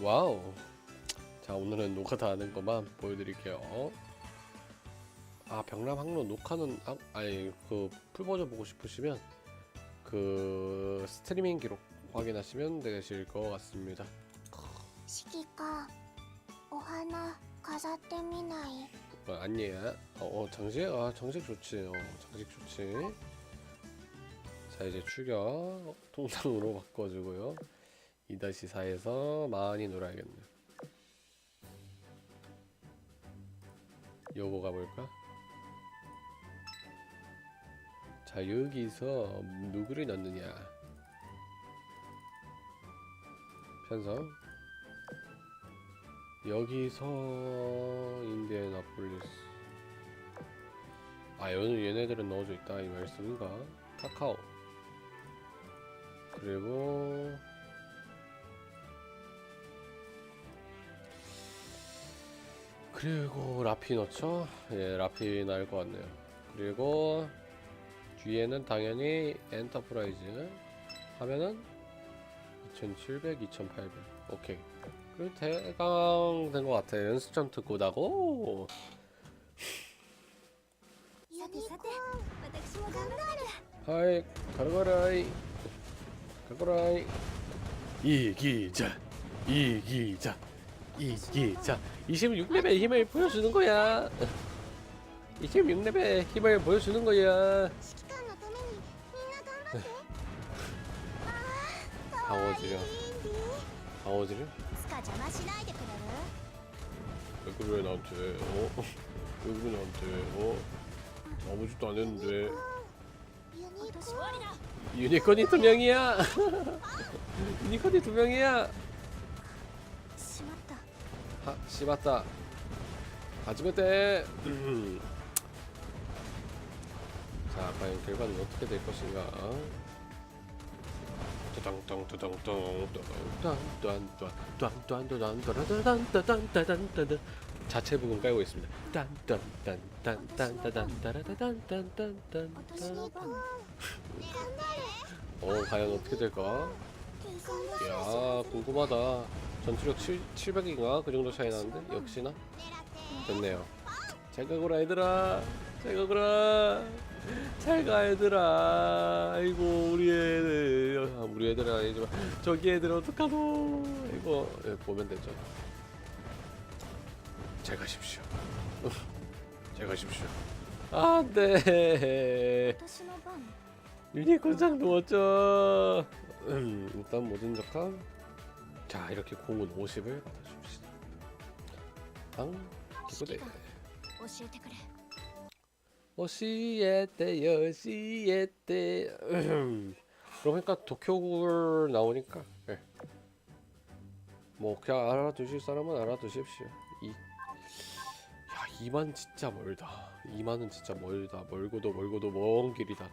와우. 자 오늘은 녹화 다 하는 것만 보여드릴게요. 아 병남 항로 녹화는 아, 아니 그 풀버전 보고 싶으시면 그 스트리밍 기록 확인하시면 되실 것 같습니다. 四季かお花飾ってみない 어, 아니야. 어, 어 장식 아 장식 좋지. 어 장식 좋지. 자 이제 출격 통상으로 바꿔주고요. 2-4에서 많이 놀아야겠네. 요거 가볼까? 자 여기서 누구를 넣느냐? 편성. 여기서 인디애나폴리스 아 얘는 얘네들은 넣어져 있다 이 말씀인가 카카오 그리고 그리고 라피 넣죠? 예, 라피 나을 것 같네요. 그리고 뒤에는 당연히 엔터프라이즈 하면은 2700, 2800. 오케이. 그리고 대강 된 것 같아. 연습점 듣고 나고. 하이, 가르가라이. 가르가라이. 이기자, 이기자. 이게 자 26레벨 힘을 보여주는 거야. 26레벨 힘을 보여주는 거야. 다 어지려. 다 어지려? 왜 그래 나한테? 어? 왜 그래 나한테? 어? 아무 짓도 안 했는데. 유니콘이 두 명이야. 유니콘이 두 명이야. あしまった初めて 자, 과연 결과는 어떻게 될 것인가? 자체 부분 깔고 있습니다. 어, 과연 어떻게 될까? 야, 궁금하다. 전투력 7, 700인가? 그 정도 차이 나는데? 역시나? 됐네요. 잘 가거라, 얘들아! 잘 가거라! 잘 가, 얘들아! 아이고, 우리 애들. 아, 우리 애들은 아니지만, 저기 애들 어떡하노? 이거, 예, 보면 되죠. 잘 가십시오. 잘 가십시오. 아, 네. 유니콘 장 누웠죠. 음, 일단 모든 적함. 자 이렇게 공은 50을 받아줍시다. 방 기부대. 教えてくれ 오시에떼 여시에떼. 그럼 그러니까 도쿄굴 나오니까. 예. 뭐 그냥 알아두실 사람은 알아두십시오. 이. 야 2만 진짜 멀다. 2만은 진짜 멀다. 멀고도 멀고도 먼 길이다.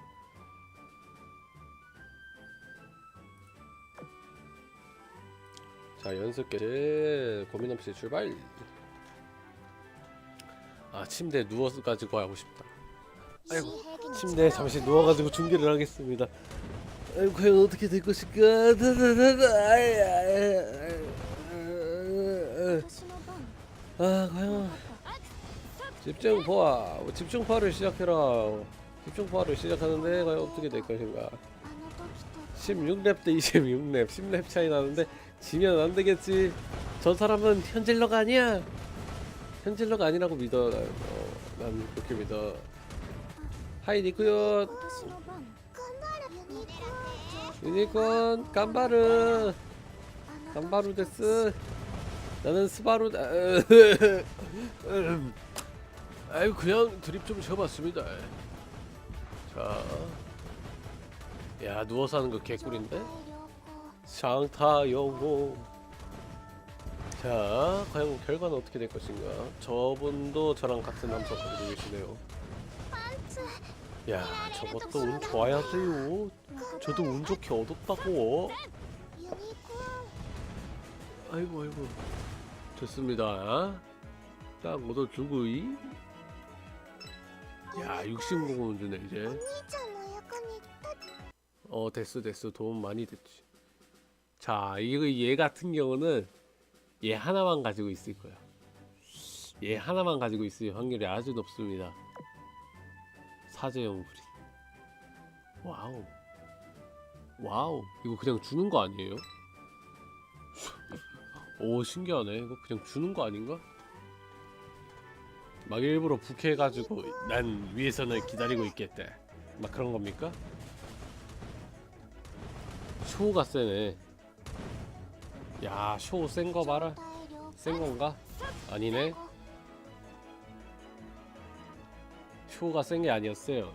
자 연습계 제 고민 없이 출발. 아 침대 누워가지고 하고 싶다. 아이고 침대에 잠시 누워가지고 중계를 하겠습니다. 아이고 과연 어떻게 될 것인가 아 과연. 집중 포화. 집중 포화를 시작해라. 집중 포화를 시작하는데 과연 어떻게 될 것인가? 16렙 대 26렙 10렙 차이 나는데 지면 안 되겠지. 저 사람은 현질러가 아니야. 현질러가 아니라고 믿어. 난, 어, 난 그렇게 믿어. 하이 니쿠요. 유니콘 깜바르. 깜바루 데스. 나는 스바루. 다- 아유 그냥 드립 좀 쉬어봤습니다. 자, 야 누워서 하는 거 개꿀인데? 장타영호. 자 과연 결과는 어떻게 될 것인가? 저분도 저랑 같은 함석 가지고 계시네요. 야 저것도 운 좋아야 돼요. 저도 운 좋게 얻었다고. 아이고 아이고. 좋습니다. 딱 얻어주고 이야 60공원 주네 이제. 어 됐어 됐어. 도움 많이 됐지. 자 이거 얘 같은 경우는 얘 하나만 가지고 있을 거야. 얘 하나만 가지고 있을 확률이 아주 높습니다. 사제형 부리. 와우. 와우. 이거 그냥 주는 거 아니에요? 오 신기하네. 이거 그냥 주는 거 아닌가? 막 일부러 북해가지고 난 위에서는 기다리고 있겠대. 막 그런 겁니까? 쇼가 세네. 야, 쇼 센 거 봐라. 센 건가? 아니네. 쇼가 센 게 아니었어요.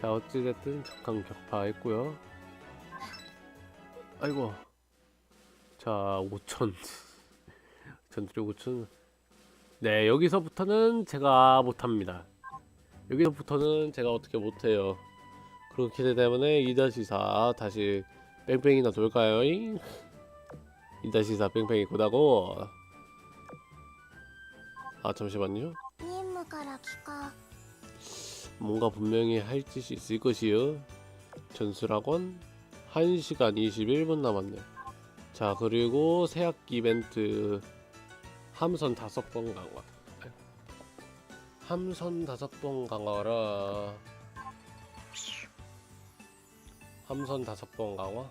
자, 어찌됐든 적항 격파했고요. 아이고. 자, 5천. 전투력 5천. 네, 여기서부터는 제가 못합니다. 여기서부터는 제가 어떻게 못해요. 그렇기 때문에 2-4 다시 뺑뺑이나 돌까요? 인다시사 뺑뺑이 고다고? 아 잠시만요. 뭔가 분명히 할 짓이 있을 것이요. 전술학원? 1시간 21분 남았네. 자 그리고 새학기 이벤트. 함선 다섯 번 강화 함선 다섯 번 강화라. 함선 다섯 번 강화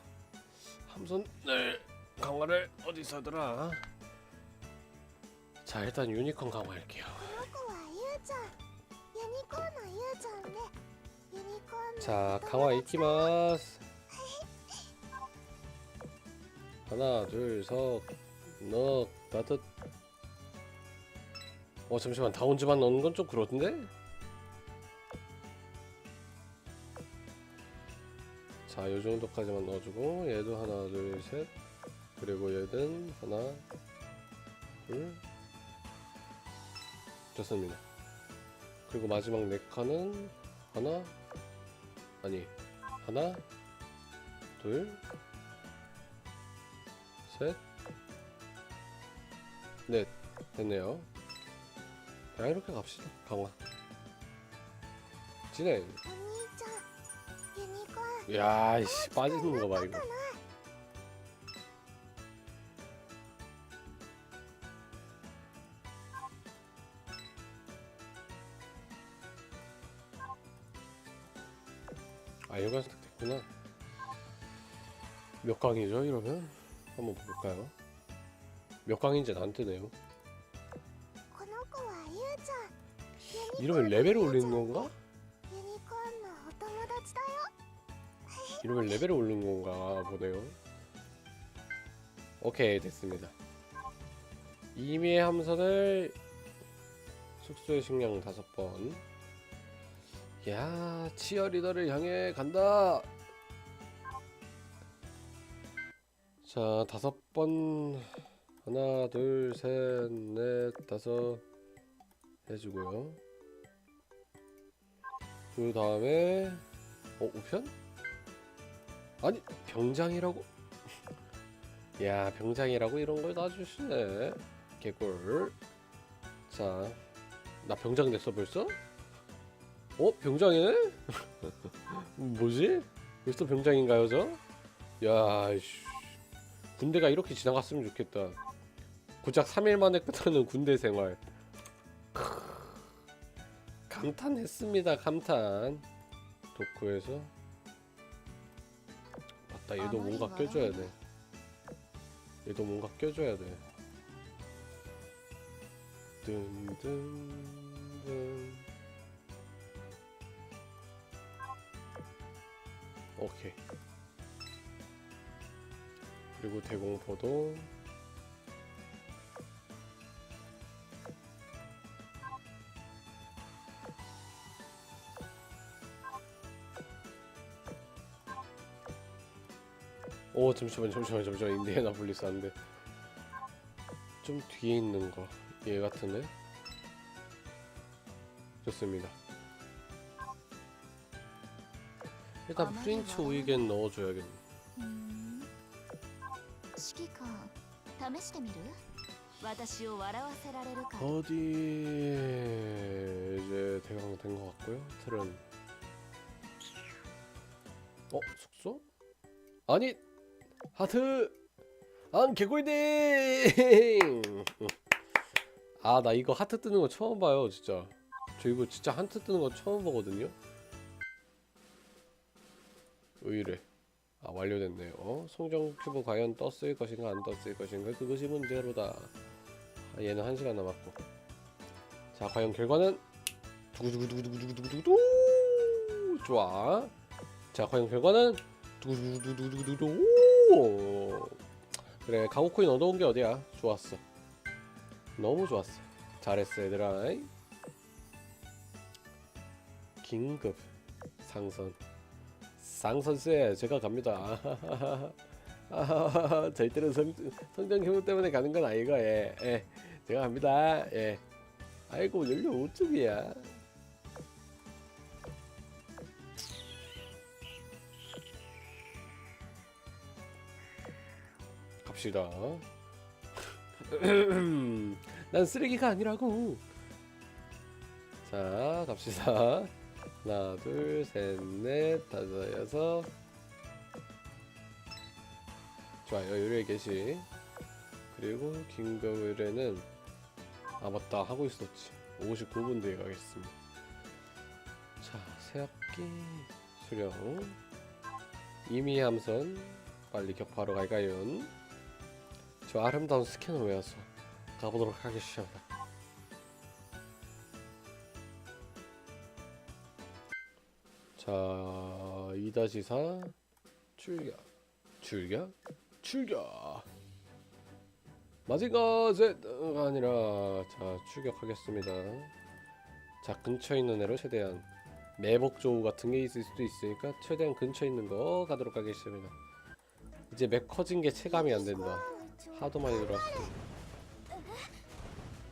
함선을 네. 강화를 어디서 하더라 자 일단 유니콘 강화할게요 この子はゆうちゃんユニコーンのゆうちゃんでユニコーンの 자 강화 이키마스 하나 둘셋넷 다섯 어 잠시만 다운즈만 넣는 건 좀 그렇던데? 자 요정도까지만 넣어주고 얘도 하나 둘셋 그리고 얘는 하나 둘. 좋습니다. 그리고 마지막 네 칸은 하나 아니 하나 둘셋넷 네, 됐네요. 그냥 이렇게 갑시다 강화. 진행. 야 이씨 빠지는 거 봐 이거. 아 여기가 선택됐구나. 몇 강이죠 이러면? 한번 볼까요? 몇 강인지는 안 뜨네요. 이러면 레벨을 올리는 건가? 이러면 레벨을 올리는 건가 보네요. 오케이 됐습니다. 이미의 함선을 숙소의 식량 5번. 야 치어리더를 향해 간다. 자 다섯 번 하나 둘 셋 넷 다섯 해주고요. 그 다음에 어 우편? 아니 병장이라고? 야 병장이라고 이런 걸 놔주시네 개꿀 자 나 병장 됐어 벌써? 어? 병장이네? 뭐지? 벌써 병장인가요 저? 야 이씨. 군대가 이렇게 지나갔으면 좋겠다. 고작 3일 만에 끝나는 군대 생활. 크으, 감탄했습니다 감탄. 도쿠에서. 맞다 얘도 뭔가 껴줘야 돼. 얘도 뭔가 껴줘야 돼. 든든든 오케이. 그리고 대공포도. 오 잠시만 잠시만 잠시만 인디애나폴리스 안돼 좀 뒤에 있는 거 얘 같은데? 좋습니다 일단 프린츠 오이겐 넣어줘야겠네 ふん指揮官試してみる私を笑わせられるか 어디 이제 대강 된 것 같고요 틀은 어 숙소? 아니 하트 안 개꿀딩 아 나 이거 하트 뜨는 거 처음 봐요 진짜 저 이거 진짜 하트 뜨는 거 처음 보거든요 왜 이래? 아 완료됐네요. 송정 큐브 과연 떴을 것인가 안 떴을 것인가? 그것이 문제로다. 아, 얘는 한 시간 남았고. 자 과연 결과는? 두구두구두구두구두구두구 좋아. 자 과연 결과는? 두구두구두구두구두구. 오 그래 가오코인 얻어온 게 어디야? 좋았어. 너무 좋았어. 잘했어 얘들아. 긴급 상선 상선세 제가 갑니다. 저희들은 성, 성장 효우 때문에 가는 건 아니고 예, 예. 제가 갑니다. 예. 아이고 연료 5쪽이야. 갑시다. 난 쓰레기가 아니라고. 자 갑시다 하나 둘 셋 넷 다섯 여섯. 좋아요 요리에 계시. 그리고 긴급 의뢰는 아 맞다 하고 있었지. 59분 뒤에 가겠습니다. 자 새학기 수령. 이미 함선 빨리 격파하러 갈까요 저 아름다운 스캔을 외워서 가보도록 하겠습니다 자 2-4 출격. 출격? 출격. 마지가 셋가 아니라 자 출격하겠습니다. 자 근처에 있는 애로 최대한 매복 조우 같은 게 있을 수도 있으니까 최대한 근처에 있는 거 가도록 하겠습니다. 이제 맥 커진 게 체감이 안 된다. 하도 많이 들어왔어.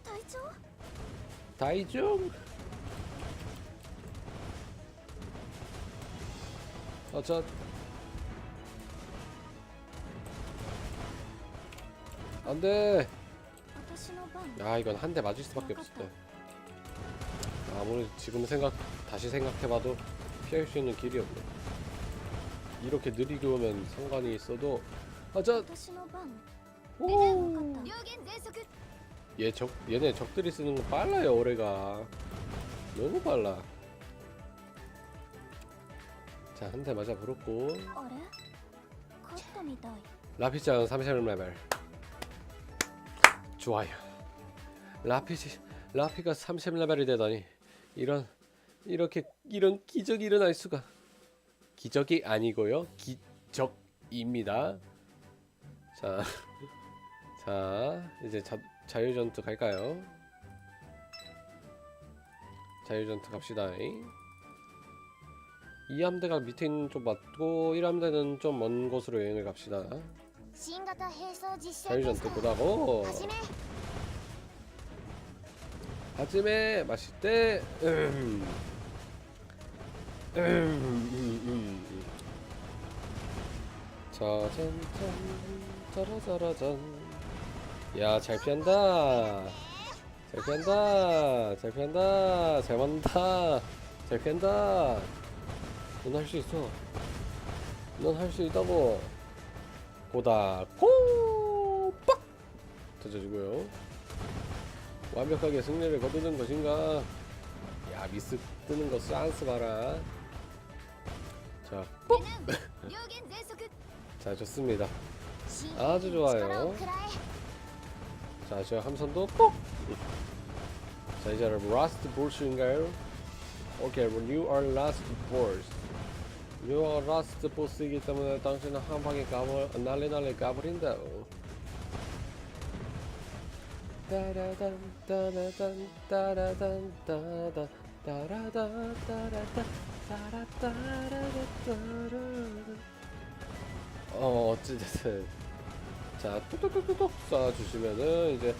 隊長 다이중 어, 저. 안 돼! 야, 이건 한 대 맞을 수밖에 없었다. 아무리 지금 생각, 다시 생각해봐도 피할 수 있는 길이 없네. 이렇게 느리게 오면 상관이 있어도. 아자 얘 적, 얘네 적들이 쓰는 거 빨라요, 올해가. 너무 빨라. 자 한 대 맞아 부럽고 あれ勝ったみたい 라피짱 30레벨 좋아요 라피 라피가 30레벨이 되다니 이런 이렇게 이런 기적이 일어날 수가 기적이 아니고요 기적입니다 자, 자 이제 자, 자유전투 갈까요 자유전투 갑시다 2함대가 밑에 있는 쪽 맞고 1함대는 좀 먼 곳으로 여행을 갑시다. 자유전 또 보다고. 하지메 맛있대. 음. 음, 음, 음. 짜잔 짜라짜라짠. 야잘 피한다. 잘 피한다. 잘 피한다. 잘 만다. 잘 피한다. 넌 할 수 있어. 넌 할 수 있다고. 고다 코 빡! 터져주고요. 완벽하게 승리를 거두는 것인가? 야 미스 뜨는 거 쌍스 봐라. 자자 좋습니다. 아주 좋아요. 자, 저 함선도 꼭. 자, 이제 라스트 볼스인가요? 오케이, okay, well, you are last boss. 요 라스트 보스이기 때문에 당신은 한 방에 까불 날리 날리 까버린다. 따라단 어 어찌됐든. 자 뚝뚝뚝뚝 쏴주시면은 이제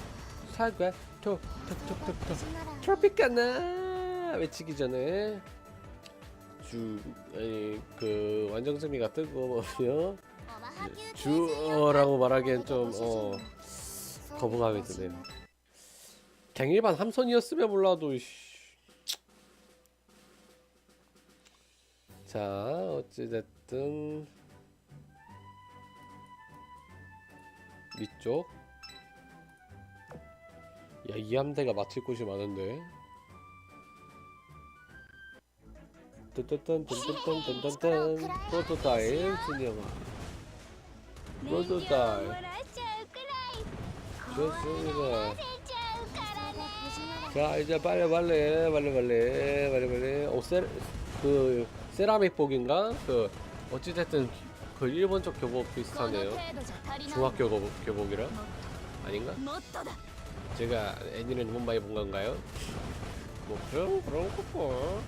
살과 톡톡톡톡톡. 트로피카나 외치기 전에 주 아니 그 완전세미가 뜨거워요. 주라고 말하기엔 좀 어 거부감이 드네요. 갱일반 함선이었으면 몰라도 자 어찌됐든 위쪽 야 이함대가 맞힐 곳이 많은데 딴딴딴딴딴딴딴 프로토타입 진영아 프로토타입 좋습니다 자 이제 빨리 빨리 빨리 빨리 빨리 빨리 오셀 그 세라믹 복인가 그 어찌됐든 그 일본 쪽 교복 비슷하네요 중학교 교복, 교복이라 아닌가? 제가 애니를 못 많이 본 건가요? 뭐 그런 그런 거고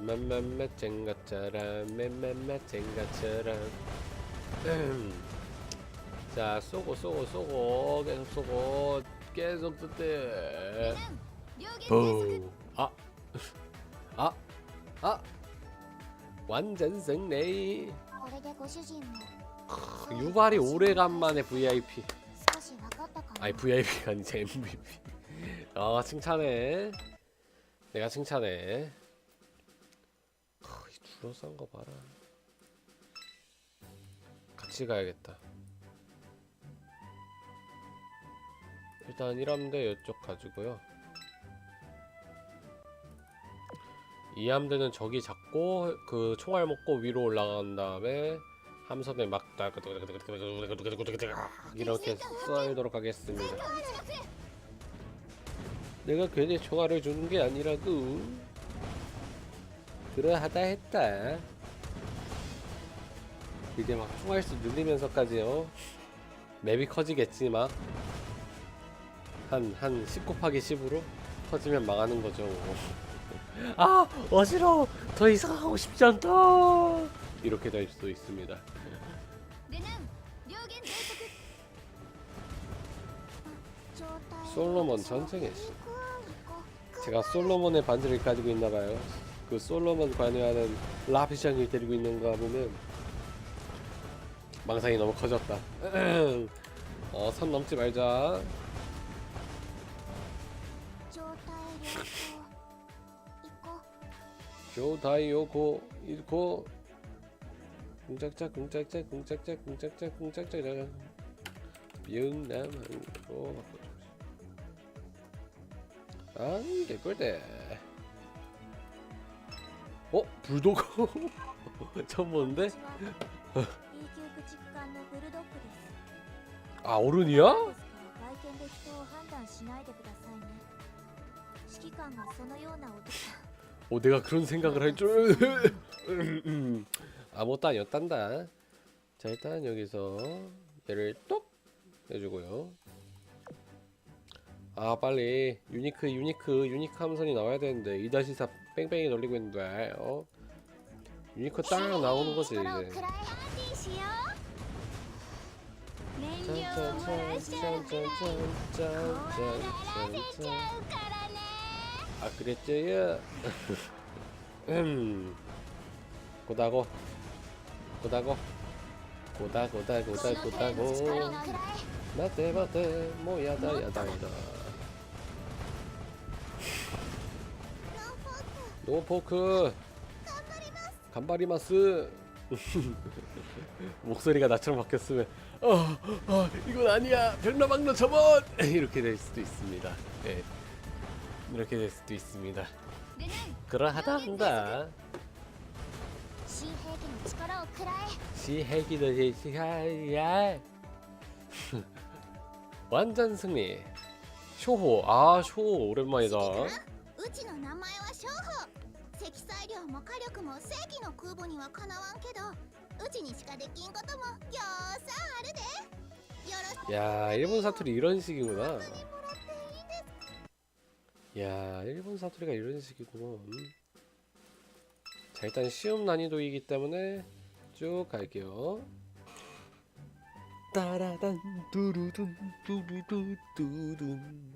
맘맘마 쟁가처럼 맘맘마 쟁가처럼 음. 자 쏘고 쏘고 쏘고 계속 쏘고 계속 뜯대. 아아아. 아. 아. 완전 승리 유발이 오래간만에 VIP 아니 VIP가 아니지 MVP 아 칭찬해. 내가 칭찬해. 둘러싼 거 봐라 같이 가야겠다 일단 1함대 이쪽 가지고요 2함대는 저기 잡고 그 총알 먹고 위로 올라간 다음에 함선에 막 이렇게 쏘도록 하겠습니다. 내가 괜히 총알을 주는 게 아니라고. 그러하다 했다. 이제 막 총알수 늘리면서까지요. 맵이 커지겠지 막 한 한 10 곱하기 10으로 커지면 망하는 거죠 뭐. 아 어지러워. 더 이상 하고 싶지 않다. 이렇게 될 수도 있습니다. 솔로몬 전쟁의 신 제가 솔로몬의 반지를 가지고 있나봐요. 그 솔로몬 관여하는 라피샹을 데리고 있는가 보면 망상이 너무 커졌다. 어, 선 넘지 말자. 조다이오고 잃고 궁짝짝 궁짝짝 궁짝짝 궁짝짝 궁짝짝 나가 미응남 한국어 바꿔줘. 아 이게 꿀대. 어? 불도그? 처음 보는데? 아 어른이야? お、 내가 그런 생각을 할 줄. 아무것도 아니었단다. 자 일단 여기서 얘를 똑 해주고요. 아 빨리 유니크 유니크 유니크 함선이 나와야 되는데 2-4 뺑뺑이 돌리고 있는데 어? 유니크 딱 나오는 거지 이제. 아 그랬지요? 음. 고다고. 고다고. 고다 고다 고다 고다고. 네. 나대 마대 모야다 야다이다. 노포크. 간바리마스. 목소리가 나처럼 바뀌었으면 어, 어 이건 아니야. 백나방로 저번. 이렇게 될 수도 있습니다. 네. 이렇게 될 수도 있습니다. 그러하다 한다. 시해기도 시야. 완전 승리. 쇼호. 아 쇼호. 오랜만이다. 우치의 이름은 쇼호. 積載量も火力も正規の空母にはかなわんけどうちにしかできんこともぎょうさんあるでよろしく 야 일본 사투리 이런 식이구나. もらっていいです 야 일본 사투리가 이런 식이구먼. 자 일단 쉬움 난이도이기 때문에 쭉 갈게요. 따라단 두루둔 두루두 두둔.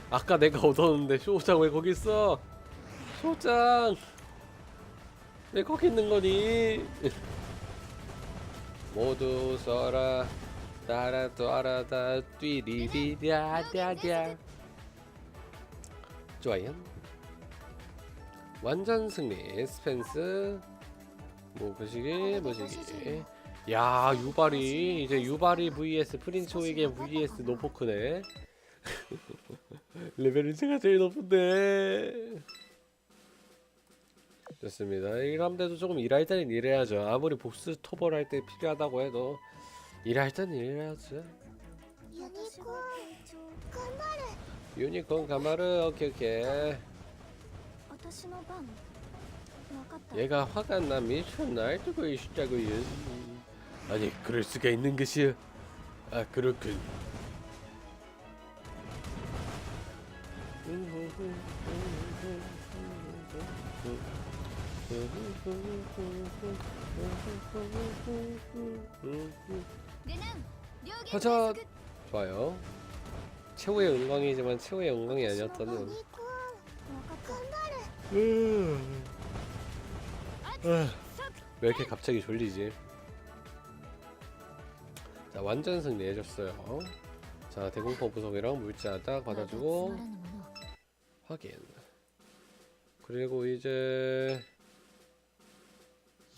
아까 내가 얻었는데 쇼장 왜 거기 있어? 쇼장! 왜 거기 있는 거니? 모두 써라. 따라 따라다 뛰리리랴랴랴 좋아요. 완전 승리. 스펜스. 모시기 모시기. 야 유발이. 이제 유발이 vs 프린스 호이게 vs 노포크네 레벨 1층가 제일 높은데. 좋습니다. 일함대도 조금 일할 때는 일해야죠. 아무리 복수 토벌 할 때 필요하다고 해도 일할 때는 일해야죠 유니콘 가마르 오케이 오케이. 얘가 화가 나 미션 날뛰고 있다고요. 아니 그럴 수가 있는 것이요 아 그렇군. 하자. 좋아요. 최후의 영광이지만 최후의 영광이 아니었다는 왜 이렇게 갑자기 졸리지? 자 완전 승리해줬어요. 자 대공포 부속이랑 물자딱 받아주고. 확인. 그리고 이제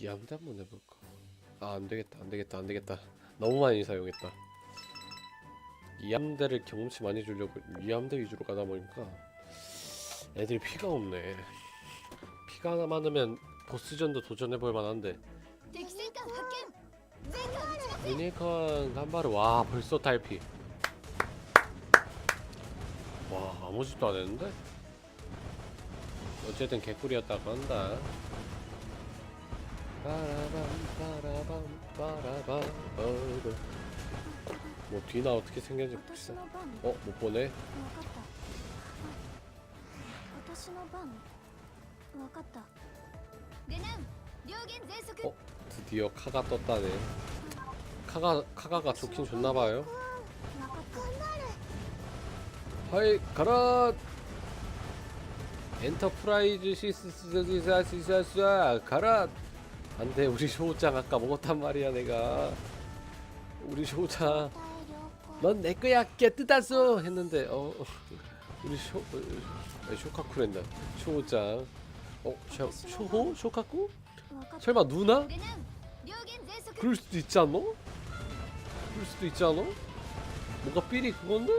양도 한번 해볼까? 아 안되겠다 안되겠다 안되겠다. 너무 많이 사용했다. 이함대를 경험치 많이 주려고 이함대 위주로 가다 보니까 애들이 피가 없네. 피가 하나 많으면 보스전도 도전해볼 만한데. 유니컨 한 발을 와 벌써 탈피. 와 아무 짓도 안 했는데? 어쨌든 개꿀이었다고 한다. 빠라밤 빠라밤 빠라밤 어이구. 뭐 뒤나 어떻게 생겼는지 모르겠어. 어? 못 보네? 어? 드디어 카가 떴다네. 카가, 카가가 좋긴 좋나봐요. 하이 가라! 엔터프라이즈 시스시사시사시사. 가라. 안돼 우리 쇼우짱 아까 먹었단 말이야 내가. 우리 쇼우짱 넌 내꺼야 깨뜨다소 했는데 어 우리 쇼 쇼카쿠랬나? 쇼우짱 어 쇼, 쇼호? 쇼카쿠? 설마 누나? 그럴 수도 있지 않노? 그럴 수도 있지 않노? 뭔가 삐리 그건데?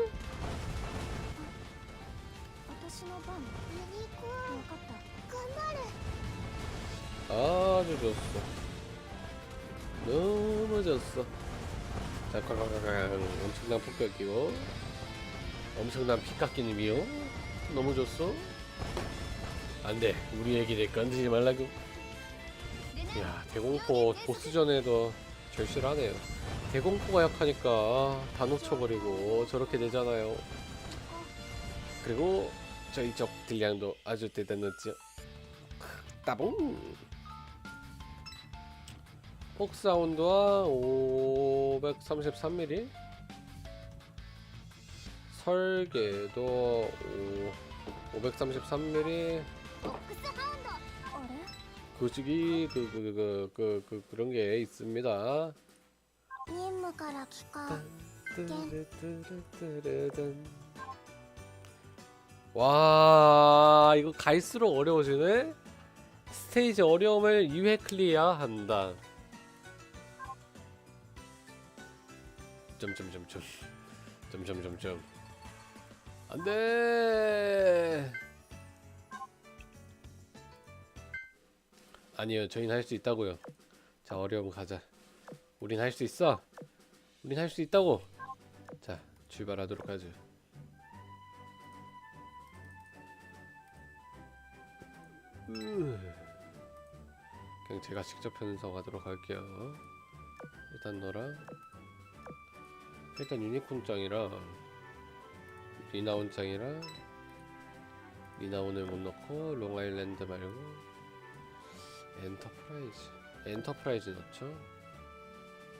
아주 좋았어. 너무 좋았어. 자 꽝꽝꽝꽝 엄청난 폭격기고 엄청난 피깎이님이요. 너무 좋았어. 안돼. 우리 얘기를 건드리지 말라고. 야 대공포 보스전에도 절실하네요. 대공포가 약하니까 아, 다 놓쳐버리고 저렇게 되잖아요. 그리고 저희 적 딜량도 아주 대단했죠. 따봉! 폭사운드와 533mm 설계도 533mm 그시기 그그그그 그, 그, 그, 그, 그 런게 있습니다. 와 이거 갈수록 어려워지네. 스테이지 어려움을 2회 클리어한다. 점점점점 점점점점 안돼. 아니요 저희는 할 수 있다고요. 자 어려움 가자. 우린 할 수 있어. 우린 할 수 있다고. 자 출발하도록 하죠. 으. 그냥 제가 직접 편성하도록 할게요. 일단 너랑 일단 유니콘짱이랑 리나온짱이랑 리나온을 못 넣고 롱아일랜드 말고 엔터프라이즈 엔터프라이즈 넣죠?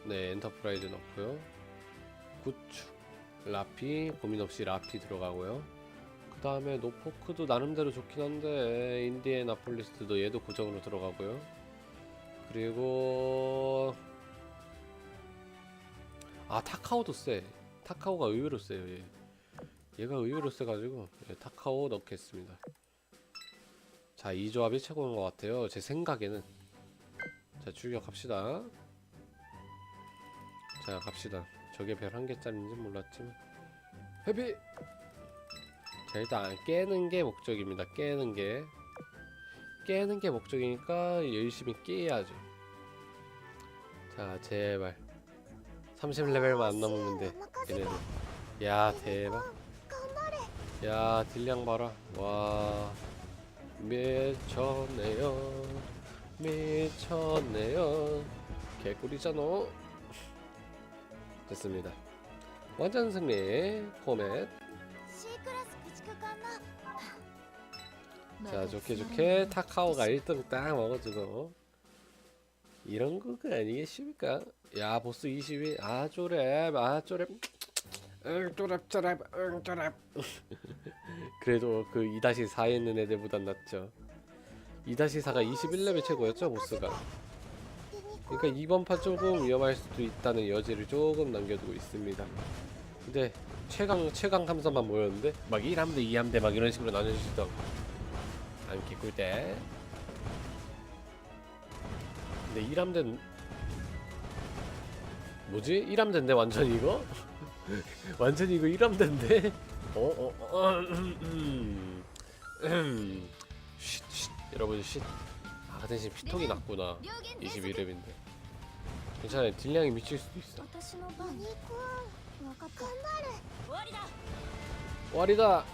네 엔터프라이즈 넣고요. 구축 라피 고민 없이 라피 들어가고요. 그 다음에 노포크도 나름대로 좋긴 한데 인디애나폴리스도 얘도 고정으로 들어가고요. 그리고 아 타카오도 세. 타카오가 의외로 세요. 얘. 얘가 의외로 세가지고 예, 타카오 넣겠습니다. 자, 이 조합이 최고인 것 같아요. 제 생각에는. 자, 출격합시다. 자, 갑시다. 저게 별 한 개짜리인지 몰랐지만. 회비! 자, 일단 깨는 게 목적입니다. 깨는 게. 깨는 게 목적이니까 열심히 깨야죠. 자, 제발. 30레벨만 안 넘으면 돼. 얘네들 야 대박. 야 딜량 봐라. 와. 미쳤네요. 미쳤네요. 개꿀이잖아. 됐습니다. 완전 승리. 포맷. 자 좋게 좋게 타카오가 1등 딱 먹어주고. 이런 거가 아니겠습니까? 야, 보스 22. 아, 쪼랩. 아, 쪼랩. 응, 쪼랩, 쪼랩. 응, 쪼랩. 그래도 그 2-4에 있는 애들보단 낫죠. 2-4가 21레벨 최고였죠, 보스가. 그러니까 이번 판 조금 위험할 수도 있다는 여지를 조금 남겨두고 있습니다. 근데 최강 최강 함선만 모였는데 막 1함대, 2함대 막 이런 식으로 나눠주시던 안 개꿀 때. 근데 1함대는 뭐지? 1함대인데 완전 이거? 완전 이거 1함대인데? 어, 어, 어, 음, 음, 음. 쉿, 쉿. 여러분 쉿. 아 대신 피통이 났구나. 21렙인데. 괜찮아요. 딜량이 미칠 수도 있어. 私の番に行こう分かった頑張る終わりだ 와리다.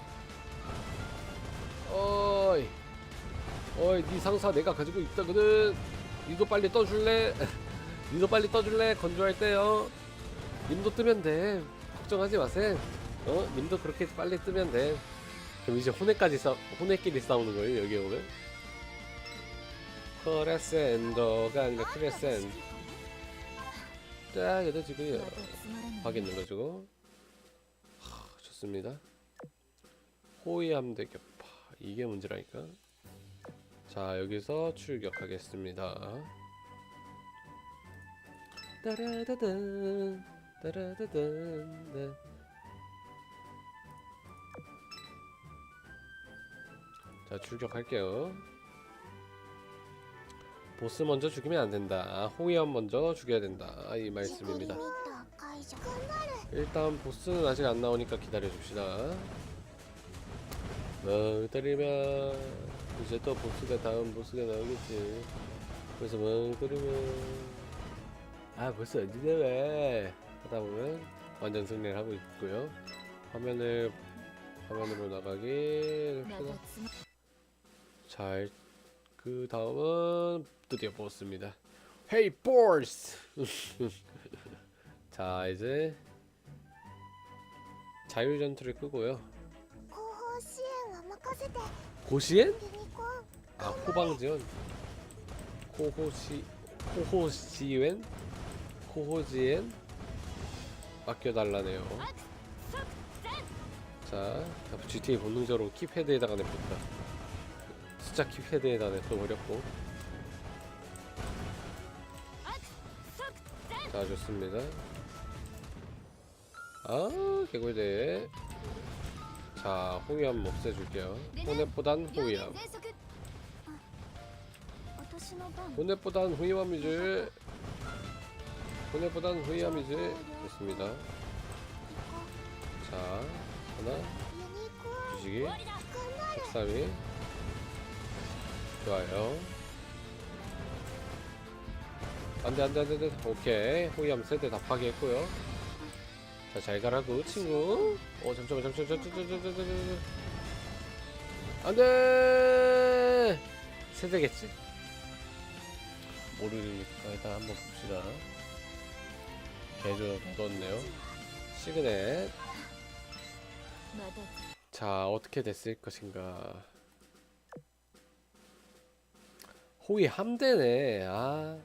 어이. 어이, 네 상사 내가 가지고 있다거든. 이거 빨리 떠줄래? 이거 빨리 떠줄래? 건조할 때요. 님도 뜨면 돼. 걱정하지 마세요. 어? 님도 그렇게 빨리 뜨면 돼. 그럼 이제 혼내까지 싸, 혼내끼리 싸우는 거예요, 여기 오면? 크레센더가 아니라 크레센. 딱, 여기 지금 확인 눌러주고. 하, 좋습니다. 호위함대 격파. 이게 문제라니까. 자 여기서 출격하겠습니다. 따라다단 따라다단 네. 자 출격할게요. 보스 먼저 죽이면 안된다. 홍위원 먼저 죽여야 된다. 이 말씀입니다. 일단 보스는 아직 안나오니까 기다려줍시다. 뭐 기다리면 이제 또 보스가 다음 보스가 나오겠지. 그래서 멍 끓이면. 아 벌써 언제 왜? 하다보면 완전 승리를 하고 있고요. 화면을 화면으로 나가기. 네, 잘그 다음은 드디어 보스입니다. 헤이 보스 자 이제 자유전투를 끄고요. 고시엔? 아 호방지원. 코호시 코호시웬? 코호지엔? 맡겨달라네요. 자 GTA 본능적으로 키패드에다가 내렸다. 숫자 키패드에다 내어버렸고. 자 좋습니다. 아 개꿀대 자 홍위함 없애줄게요. 혼넷보단 홍위함 보넷보단 후이함이지 보넷보단 후이함이지 됐습니다. 자 하나. 주식이. 13위. 좋아요. 안돼 안돼 안돼 오케이. 후이암 세대 다 파괴했고요. 자 잘 가라고 친구. 오 잠시만 잠시만 잠시만 잠시만 잠시만. 안돼! 세대겠지? 모르니까 일단 한번 봅시다. 개조 넣었네요. 시그넷. 자 어떻게 됐을 것인가. 호위 함대네. 아